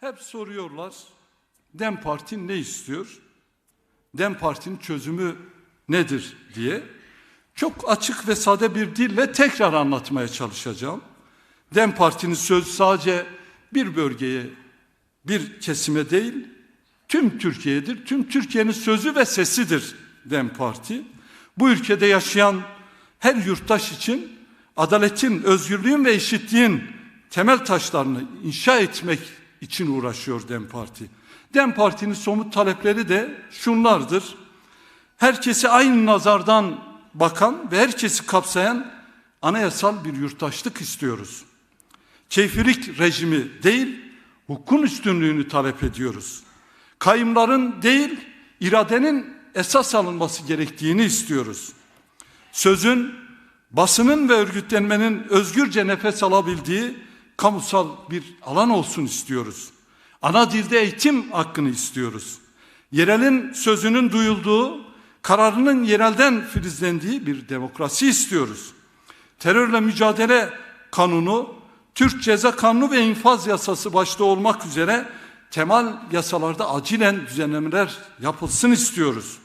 Hep soruyorlar Dem Parti ne istiyor? Dem Parti'nin çözümü nedir diye. Çok açık ve sade bir dille tekrar anlatmaya çalışacağım. Dem Parti'nin sözü sadece bir bölgeye, bir kesime değil, tüm Türkiye'dir. Tüm Türkiye'nin sözü ve sesidir Dem Parti. Bu ülkede yaşayan her yurttaş için adaletin, özgürlüğün ve eşitliğin temel taşlarını inşa etmek için uğraşıyor Dem Parti. Dem Parti'nin somut talepleri de şunlardır. Herkesi aynı nazardan bakan ve herkesi kapsayan anayasal bir yurttaşlık istiyoruz. Keyfilik rejimi değil, hukukun üstünlüğünü talep ediyoruz. Kayımların değil, iradenin esas alınması gerektiğini istiyoruz. Sözün, basının ve örgütlenmenin özgürce nefes alabildiği kamusal bir alan olsun istiyoruz. Ana dilde eğitim hakkını istiyoruz. Yerelin sözünün duyulduğu, kararının yerelden filizlendiği bir demokrasi istiyoruz. Terörle mücadele kanunu, Türk Ceza Kanunu ve infaz yasası başta olmak üzere temel yasalarda acilen düzenlemeler yapılsın istiyoruz.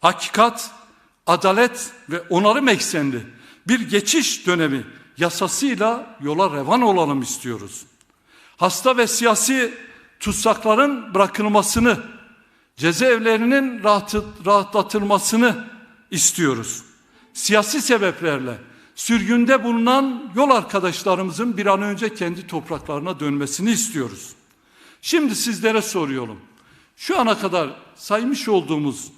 Hakikat, adalet ve onarım eksenli bir geçiş dönemi yasasıyla yola revan olalım istiyoruz. Hasta ve siyasi tutsakların bırakılmasını, cezaevlerinin rahatlatılmasını istiyoruz. Siyasi sebeplerle sürgünde bulunan yol arkadaşlarımızın bir an önce kendi topraklarına dönmesini istiyoruz. Şimdi sizlere soruyorum. Şu ana kadar saymış olduğumuz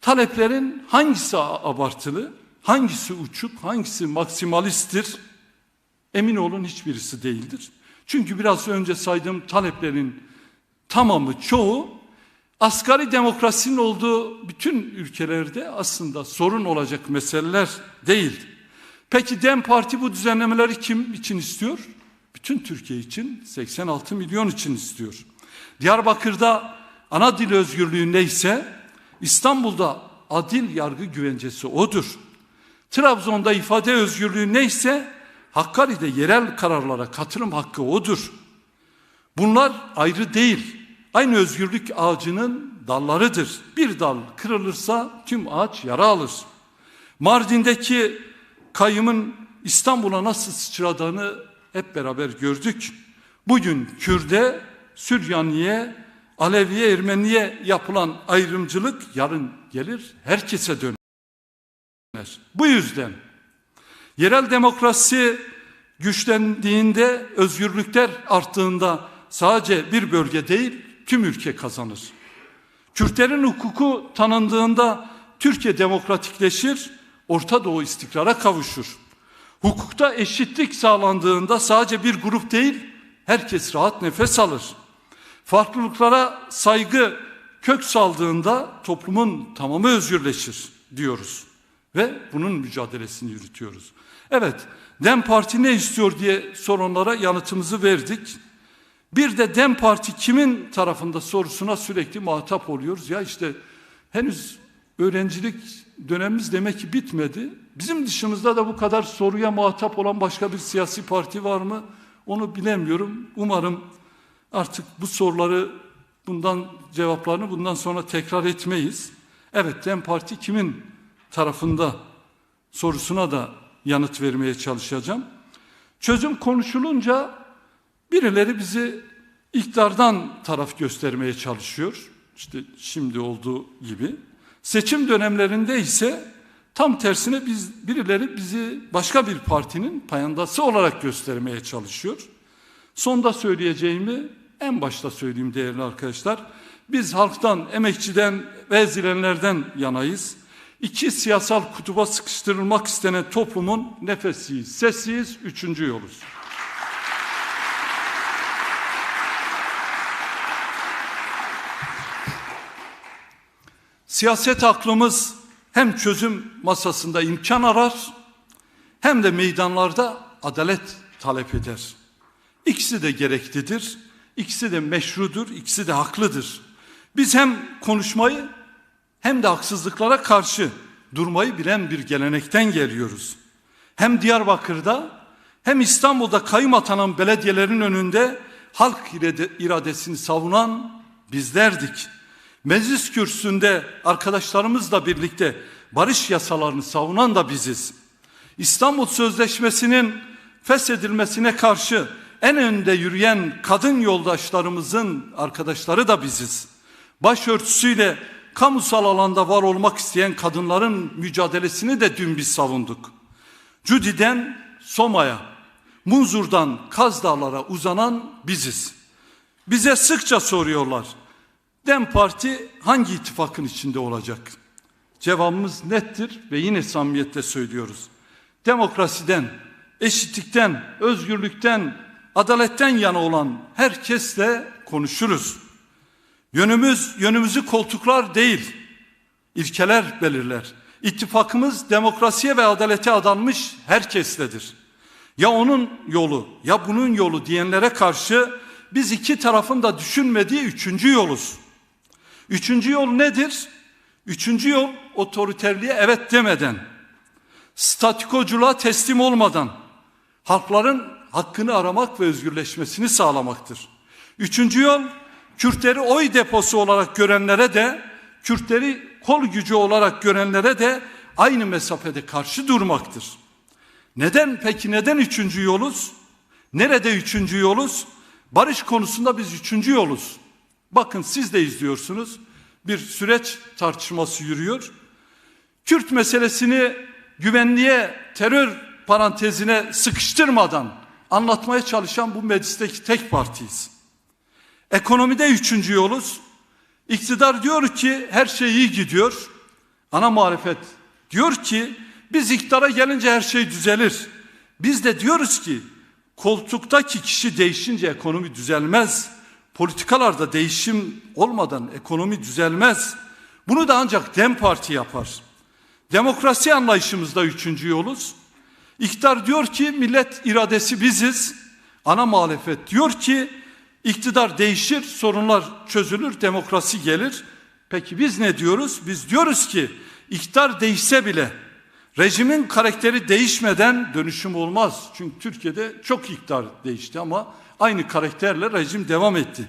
taleplerin hangisi abartılı, hangisi uçuk, hangisi maksimalisttir? Emin olun hiçbirisi değildir. Çünkü biraz önce saydığım taleplerin tamamı, çoğu asgari demokrasinin olduğu bütün ülkelerde aslında sorun olacak meseleler değil. Peki DEM Parti bu düzenlemeleri kim için istiyor? Bütün Türkiye için 86 milyon için istiyor. Diyarbakır'da ana dil özgürlüğü neyse İstanbul'da adil yargı güvencesi odur. Trabzon'da ifade özgürlüğü neyse Hakkari'de yerel kararlara katılım hakkı odur. Bunlar ayrı değil. Aynı özgürlük ağacının dallarıdır. Bir dal kırılırsa tüm ağaç yara alır. Mardin'deki kayımın İstanbul'a nasıl sıçradığını hep beraber gördük. Bugün Kürde, Süryaniye, Aleviye, Ermeniye yapılan ayrımcılık yarın gelir herkese döner. Bu yüzden yerel demokrasi güçlendiğinde, özgürlükler arttığında sadece bir bölge değil tüm ülke kazanır. Kürtlerin hukuku tanındığında Türkiye demokratikleşir, Orta Doğu istikrara kavuşur. Hukukta eşitlik sağlandığında sadece bir grup değil, herkes rahat nefes alır. Farklılıklara saygı kök saldığında toplumun tamamı özgürleşir diyoruz. Ve bunun mücadelesini yürütüyoruz. Evet, Dem Parti ne istiyor diye sorunlara yanıtımızı verdik. Bir de Dem Parti kimin tarafında sorusuna sürekli muhatap oluyoruz. Ya işte henüz öğrencilik dönemimiz demek ki bitmedi. Bizim dışımızda da bu kadar soruya muhatap olan başka bir siyasi parti var mı? Onu bilemiyorum. Umarım artık bu soruları bundan cevaplarını bundan sonra tekrar etmeyiz. Evet Dem Parti kimin tarafında sorusuna da yanıt vermeye çalışacağım. Çözüm konuşulunca birileri bizi iktidardan taraf göstermeye çalışıyor. İşte şimdi olduğu gibi. Seçim dönemlerinde ise tam tersine biz birileri bizi başka bir partinin payandası olarak göstermeye çalışıyor. Sonda söyleyeceğimi en başta söyleyeyim değerli arkadaşlar. Biz halktan, emekçiden ve ezilenlerden yanayız. İki siyasal kutuba sıkıştırılmak istenen toplumun nefesiyiz, sessiyiz, üçüncü yoluz. Siyaset aklımız hem çözüm masasında imkan arar hem de meydanlarda adalet talep eder. İkisi de gereklidir, ikisi de meşrudur, ikisi de haklıdır. Biz hem konuşmayı hem de haksızlıklara karşı durmayı bilen bir gelenekten geliyoruz. Hem Diyarbakır'da hem İstanbul'da kayım atanan belediyelerin önünde halk iradesini savunan bizlerdik. Meclis kürsüsünde arkadaşlarımızla birlikte barış yasalarını savunan da biziz. İstanbul Sözleşmesi'nin feshedilmesine karşı en önde yürüyen kadın yoldaşlarımızın arkadaşları da biziz. Başörtüsüyle kamusal alanda var olmak isteyen kadınların mücadelesini de dün biz savunduk. Cudi'den Soma'ya, Munzur'dan Kaz Dağlar'a uzanan biziz. Bize sıkça soruyorlar. Dem Parti hangi ittifakın içinde olacak? Cevabımız nettir ve yine samimiyetle söylüyoruz. Demokrasiden, eşitlikten, özgürlükten, adaletten yana olan herkesle konuşuruz. Yönümüz, yönümüzü koltuklar değil, ilkeler belirler. İttifakımız demokrasiye ve adalete adanmış herkesledir. Ya onun yolu ya bunun yolu diyenlere karşı biz iki tarafın da düşünmediği üçüncü yoluz. Üçüncü yol nedir? Üçüncü yol otoriterliğe evet demeden, statikoculuğa teslim olmadan, halkların hakkını aramak ve özgürleşmesini sağlamaktır. Üçüncü yol Kürtleri oy deposu olarak görenlere de, Kürtleri kol gücü olarak görenlere de aynı mesafede karşı durmaktır. Neden peki neden üçüncü yoluz? Nerede üçüncü yoluz? Barış konusunda biz üçüncü yoluz. Bakın siz de izliyorsunuz. Bir süreç tartışması yürüyor. Kürt meselesini güvenliğe, terör parantezine sıkıştırmadan anlatmaya çalışan bu meclisteki tek partiyiz. Ekonomide üçüncü yoluz. İktidar diyor ki her şey iyi gidiyor. Ana muhalefet diyor ki biz iktidara gelince her şey düzelir. Biz de diyoruz ki koltuktaki kişi değişince ekonomi düzelmez. Politikalarda değişim olmadan ekonomi düzelmez. Bunu da ancak Dem Parti yapar. Demokrasi anlayışımızda üçüncü yoluz. İktidar diyor ki millet iradesi biziz. Ana muhalefet diyor ki iktidar değişir, sorunlar çözülür, demokrasi gelir. Peki biz ne diyoruz? Biz diyoruz ki iktidar değişse bile rejimin karakteri değişmeden dönüşüm olmaz. Çünkü Türkiye'de çok iktidar değişti ama aynı karakterle rejim devam etti.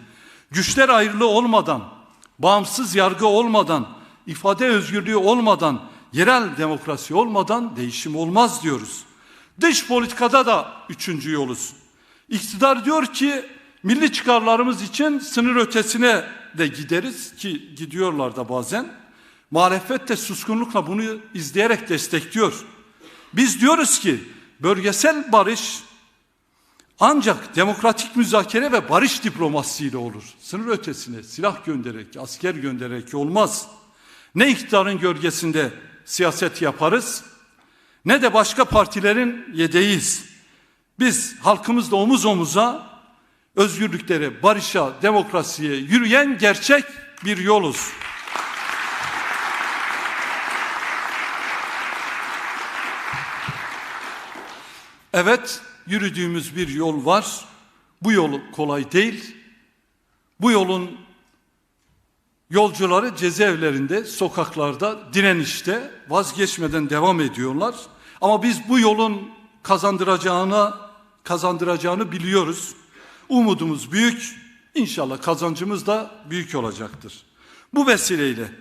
Güçler ayrılığı olmadan, bağımsız yargı olmadan, ifade özgürlüğü olmadan, yerel demokrasi olmadan değişim olmaz diyoruz. Dış politikada da üçüncü yoluz. İktidar diyor ki milli çıkarlarımız için sınır ötesine de gideriz ki gidiyorlar da bazen. Muhalefet de suskunlukla bunu izleyerek destekliyor. Biz diyoruz ki bölgesel barış ancak demokratik müzakere ve barış diplomasisiyle olur. Sınır ötesine silah göndererek, asker göndererek olmaz. Ne iktidarın gölgesinde siyaset yaparız ne de başka partilerin yedeğiyiz. Biz halkımızla omuz omuza özgürlüklere, barışa, demokrasiye yürüyen gerçek bir yoluz. Evet, yürüdüğümüz bir yol var. Bu yol kolay değil. Bu yolun yolcuları cezaevlerinde, sokaklarda, direnişte vazgeçmeden devam ediyorlar. Ama biz bu yolun kazandıracağını kazandıracağını biliyoruz. Umudumuz büyük. İnşallah kazancımız da büyük olacaktır. Bu vesileyle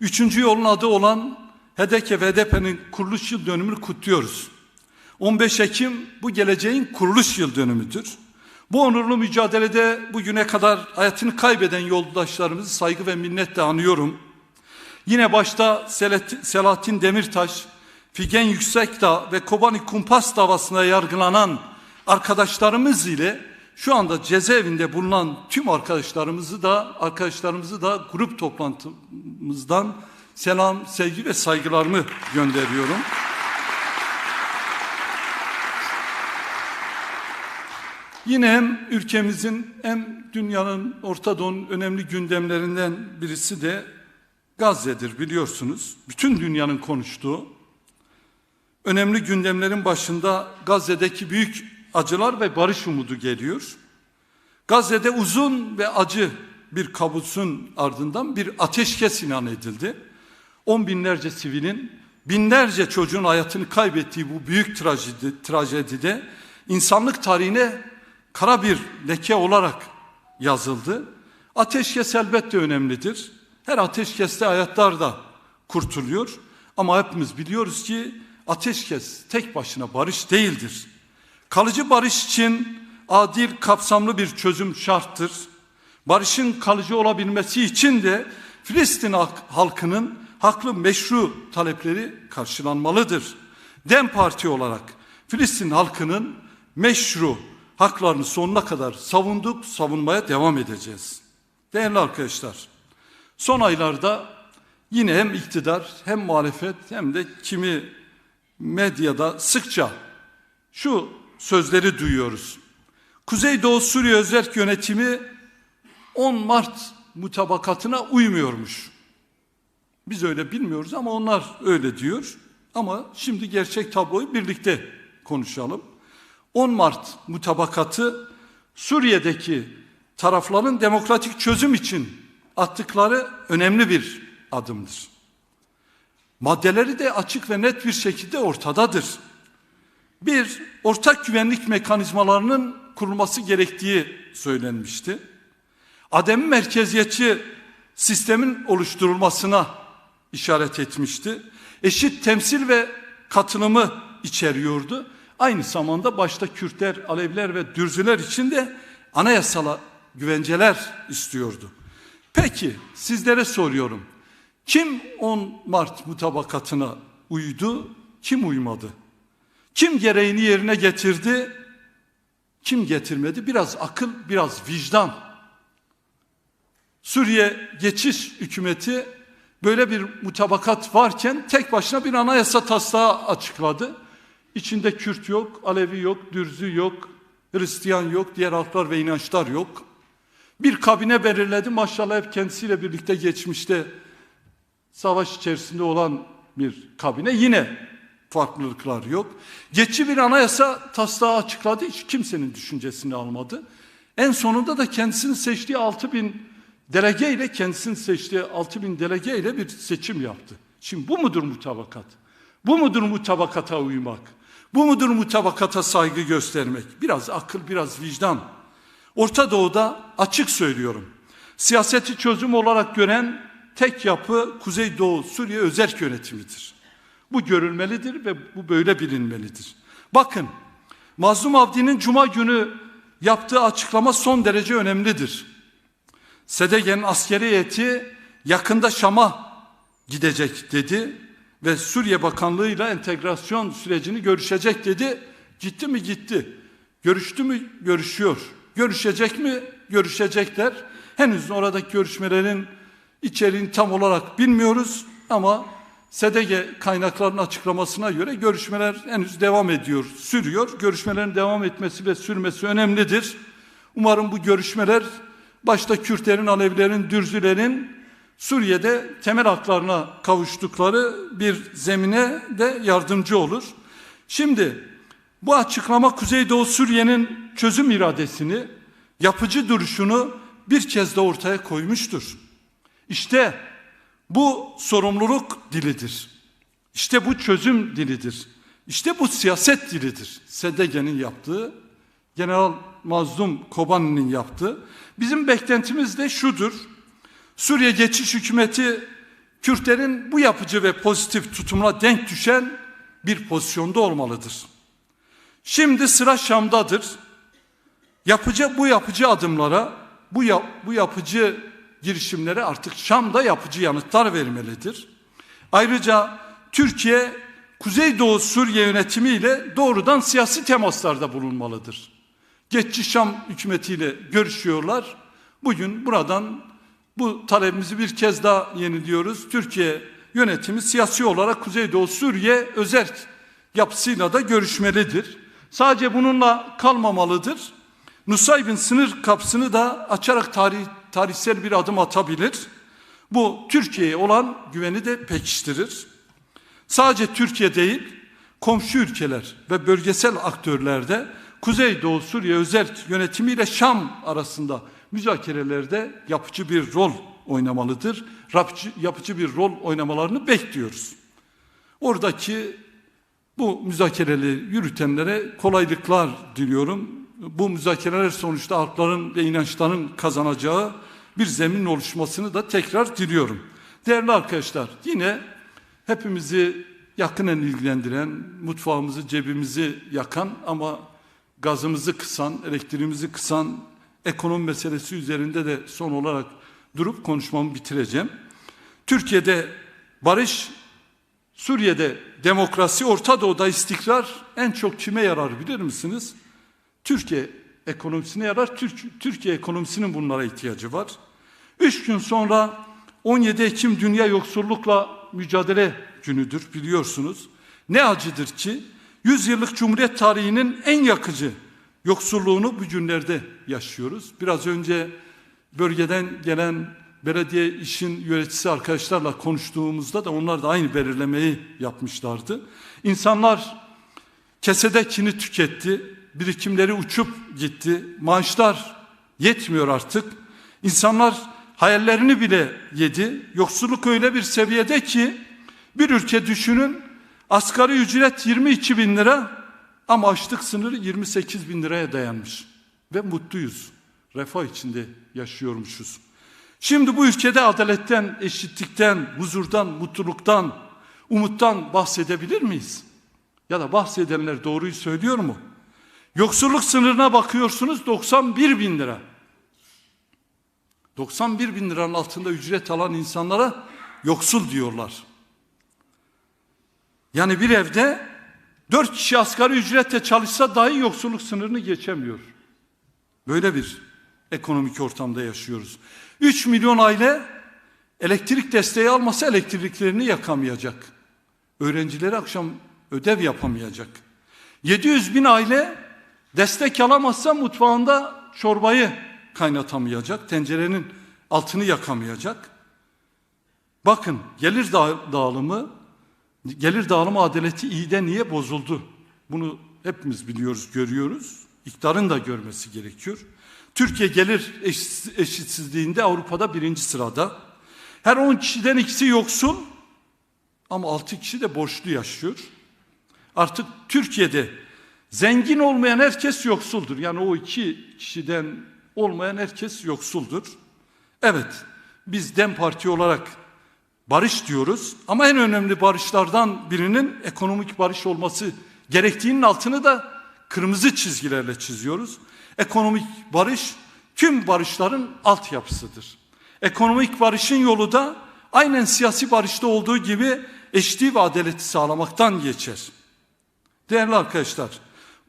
üçüncü yolun adı olan HDK ve HDP'nin kuruluş yıl dönümünü kutluyoruz. 15 Ekim bu geleceğin kuruluş yıl dönümüdür. Bu onurlu mücadelede bugüne kadar hayatını kaybeden yoldaşlarımızı saygı ve minnetle anıyorum. Yine başta Selahattin Demirtaş, Figen Yüksekdağ ve Kobani Kumpas davasına yargılanan arkadaşlarımız ile şu anda cezaevinde bulunan tüm arkadaşlarımızı da arkadaşlarımızı da grup toplantımızdan selam, sevgi ve saygılarımı gönderiyorum. Yine hem ülkemizin hem dünyanın Orta Doğu'nun önemli gündemlerinden birisi de Gazze'dir biliyorsunuz. Bütün dünyanın konuştuğu önemli gündemlerin başında Gazze'deki büyük acılar ve barış umudu geliyor. Gazze'de uzun ve acı bir kabusun ardından bir ateşkes ilan edildi. On binlerce sivilin, binlerce çocuğun hayatını kaybettiği bu büyük trajedi, trajedide insanlık tarihine kara bir leke olarak yazıldı. Ateşkes elbette önemlidir. Her ateşkeste hayatlar da kurtuluyor. Ama hepimiz biliyoruz ki ateşkes tek başına barış değildir. Kalıcı barış için adil, kapsamlı bir çözüm şarttır. Barışın kalıcı olabilmesi için de Filistin halkının haklı meşru talepleri karşılanmalıdır. Dem Parti olarak Filistin halkının meşru haklarını sonuna kadar savunduk, savunmaya devam edeceğiz. Değerli arkadaşlar, son aylarda yine hem iktidar hem muhalefet hem de kimi medyada sıkça şu sözleri duyuyoruz. Kuzeydoğu Suriye Özerk Yönetimi 10 Mart mutabakatına uymuyormuş. Biz öyle bilmiyoruz ama onlar öyle diyor. Ama şimdi gerçek tabloyu birlikte konuşalım. 10 Mart mutabakatı Suriye'deki tarafların demokratik çözüm için attıkları önemli bir adımdır. Maddeleri de açık ve net bir şekilde ortadadır. Bir, ortak güvenlik mekanizmalarının kurulması gerektiği söylenmişti. Adem merkeziyetçi sistemin oluşturulmasına işaret etmişti. Eşit temsil ve katılımı içeriyordu. Aynı zamanda başta Kürtler, Aleviler ve Dürzüler için de anayasal güvenceler istiyordu. Peki sizlere soruyorum. Kim 10 Mart mutabakatına uydu, kim uymadı? Kim gereğini yerine getirdi, kim getirmedi? Biraz akıl, biraz vicdan. Suriye geçiş hükümeti böyle bir mutabakat varken tek başına bir anayasa taslağı açıkladı. İçinde Kürt yok, Alevi yok, Dürzü yok, Hristiyan yok, diğer halklar ve inançlar yok. Bir kabine belirledi maşallah hep kendisiyle birlikte geçmişte savaş içerisinde olan bir kabine yine farklılıklar yok. Geçici bir anayasa taslağı açıkladı hiç kimsenin düşüncesini almadı. En sonunda da kendisini seçtiği 6 bin delege ile kendisini seçtiği 6 bin delege ile bir seçim yaptı. Şimdi bu mudur mutabakat? Bu mudur mutabakata uymak? Bu mudur mutabakata saygı göstermek? Biraz akıl, biraz vicdan. Orta Doğu'da açık söylüyorum. Siyaseti çözüm olarak gören tek yapı Kuzeydoğu Suriye özerk yönetimidir. Bu görülmelidir ve bu böyle bilinmelidir. Bakın Mazlum Avdi'nin Cuma günü yaptığı açıklama son derece önemlidir. Sedegen'in askeri heyeti yakında Şam'a gidecek dedi ve Suriye Bakanlığı ile entegrasyon sürecini görüşecek dedi. Gitti mi gitti. Görüştü mü görüşüyor. Görüşecek mi görüşecekler. Henüz oradaki görüşmelerin içeriğini tam olarak bilmiyoruz ama SDG kaynaklarının açıklamasına göre görüşmeler henüz devam ediyor, sürüyor. Görüşmelerin devam etmesi ve sürmesi önemlidir. Umarım bu görüşmeler başta Kürtlerin, Alevilerin, Dürzülerin Suriye'de temel haklarına kavuştukları bir zemine de yardımcı olur. Şimdi bu açıklama Kuzeydoğu Suriye'nin çözüm iradesini, yapıcı duruşunu bir kez de ortaya koymuştur. İşte bu sorumluluk dilidir. İşte bu çözüm dilidir. İşte bu siyaset dilidir. Sedege'nin yaptığı, General Mazlum Kobani'nin yaptığı. Bizim beklentimiz de şudur. Suriye geçiş hükümeti Kürtlerin bu yapıcı ve pozitif tutumuna denk düşen bir pozisyonda olmalıdır. Şimdi sıra Şam'dadır. Yapıcı bu yapıcı adımlara, bu yap, bu yapıcı girişimlere artık Şam'da yapıcı yanıtlar vermelidir. Ayrıca Türkiye Kuzeydoğu Suriye yönetimiyle doğrudan siyasi temaslarda bulunmalıdır. Geçici Şam hükümetiyle görüşüyorlar. Bugün buradan bu talebimizi bir kez daha yeniliyoruz. Türkiye yönetimi siyasi olarak Kuzeydoğu Suriye özerk yapısıyla da görüşmelidir. Sadece bununla kalmamalıdır. Nusaybin sınır kapısını da açarak tarih, tarihsel bir adım atabilir. Bu Türkiye'ye olan güveni de pekiştirir. Sadece Türkiye değil, komşu ülkeler ve bölgesel aktörler de Kuzeydoğu Suriye özel yönetimiyle Şam arasında müzakerelerde yapıcı bir rol oynamalıdır. Yapıcı, yapıcı bir rol oynamalarını bekliyoruz. Oradaki bu müzakereleri yürütenlere kolaylıklar diliyorum bu müzakereler sonuçta halkların ve inançların kazanacağı bir zemin oluşmasını da tekrar diliyorum. Değerli arkadaşlar yine hepimizi yakinen ilgilendiren, mutfağımızı, cebimizi yakan ama gazımızı kısan, elektriğimizi kısan ekonomi meselesi üzerinde de son olarak durup konuşmamı bitireceğim. Türkiye'de barış, Suriye'de demokrasi, Orta Doğu'da istikrar en çok kime yarar bilir misiniz? Türkiye ekonomisine yarar. Türk, Türkiye ekonomisinin bunlara ihtiyacı var. Üç gün sonra 17 Ekim Dünya Yoksullukla Mücadele Günüdür biliyorsunuz. Ne acıdır ki 100 yıllık Cumhuriyet tarihinin en yakıcı yoksulluğunu bu günlerde yaşıyoruz. Biraz önce bölgeden gelen belediye işin yöneticisi arkadaşlarla konuştuğumuzda da onlar da aynı belirlemeyi yapmışlardı. İnsanlar kesedekini tüketti, birikimleri uçup gitti, maaşlar yetmiyor artık. İnsanlar hayallerini bile yedi. Yoksulluk öyle bir seviyede ki bir ülke düşünün asgari ücret 22 bin lira ama açlık sınırı 28 bin liraya dayanmış. Ve mutluyuz. Refah içinde yaşıyormuşuz. Şimdi bu ülkede adaletten, eşitlikten, huzurdan, mutluluktan, umuttan bahsedebilir miyiz? Ya da bahsedenler doğruyu söylüyor mu? Yoksulluk sınırına bakıyorsunuz 91 bin lira. 91 bin liranın altında ücret alan insanlara yoksul diyorlar. Yani bir evde dört kişi asgari ücretle çalışsa dahi yoksulluk sınırını geçemiyor. Böyle bir ekonomik ortamda yaşıyoruz. 3 milyon aile elektrik desteği almasa elektriklerini yakamayacak. Öğrencileri akşam ödev yapamayacak. 700 bin aile destek alamazsa mutfağında çorbayı kaynatamayacak. Tencerenin altını yakamayacak. Bakın gelir dağılımı gelir dağılımı adaleti iyi de niye bozuldu? Bunu hepimiz biliyoruz, görüyoruz. İktidarın da görmesi gerekiyor. Türkiye gelir eşitsizliğinde Avrupa'da birinci sırada. Her 10 kişiden ikisi yoksul ama 6 kişi de borçlu yaşıyor. Artık Türkiye'de zengin olmayan herkes yoksuldur. Yani o iki kişiden olmayan herkes yoksuldur. Evet, biz DEM Parti olarak barış diyoruz ama en önemli barışlardan birinin ekonomik barış olması gerektiğinin altını da kırmızı çizgilerle çiziyoruz. Ekonomik barış tüm barışların altyapısıdır. Ekonomik barışın yolu da aynen siyasi barışta olduğu gibi eşitliği ve adaleti sağlamaktan geçer. Değerli arkadaşlar,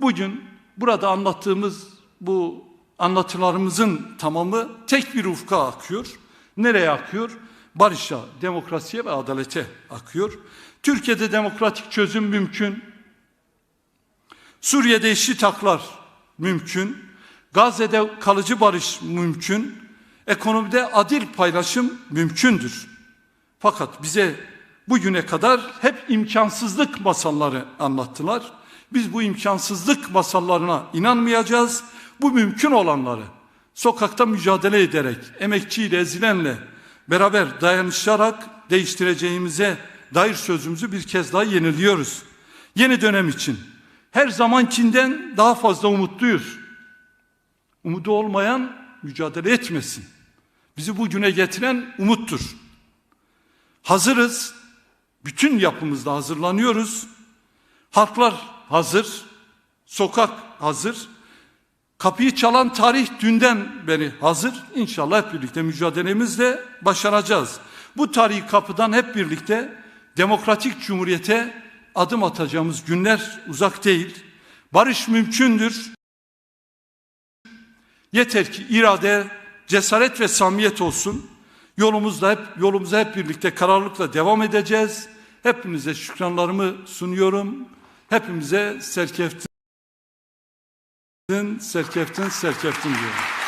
bugün burada anlattığımız bu anlatılarımızın tamamı tek bir ufka akıyor. Nereye akıyor? Barışa, demokrasiye ve adalete akıyor. Türkiye'de demokratik çözüm mümkün. Suriye'de eşit haklar mümkün. Gazze'de kalıcı barış mümkün. Ekonomide adil paylaşım mümkündür. Fakat bize bugüne kadar hep imkansızlık masalları anlattılar. Biz bu imkansızlık masallarına inanmayacağız. Bu mümkün olanları sokakta mücadele ederek, emekçiyle, ezilenle beraber dayanışarak değiştireceğimize dair sözümüzü bir kez daha yeniliyoruz. Yeni dönem için her zamankinden daha fazla umutluyuz. Umudu olmayan mücadele etmesin. Bizi bugüne getiren umuttur. Hazırız. Bütün yapımızda hazırlanıyoruz. Halklar hazır. Sokak hazır. Kapıyı çalan tarih dünden beri hazır. İnşallah hep birlikte mücadelemizle başaracağız. Bu tarihi kapıdan hep birlikte demokratik cumhuriyete adım atacağımız günler uzak değil. Barış mümkündür. Yeter ki irade, cesaret ve samimiyet olsun. Yolumuzda hep yolumuza hep birlikte kararlılıkla devam edeceğiz. Hepinize şükranlarımı sunuyorum. Hepimize serkeftin, serkeftin, serkeftin diyorum.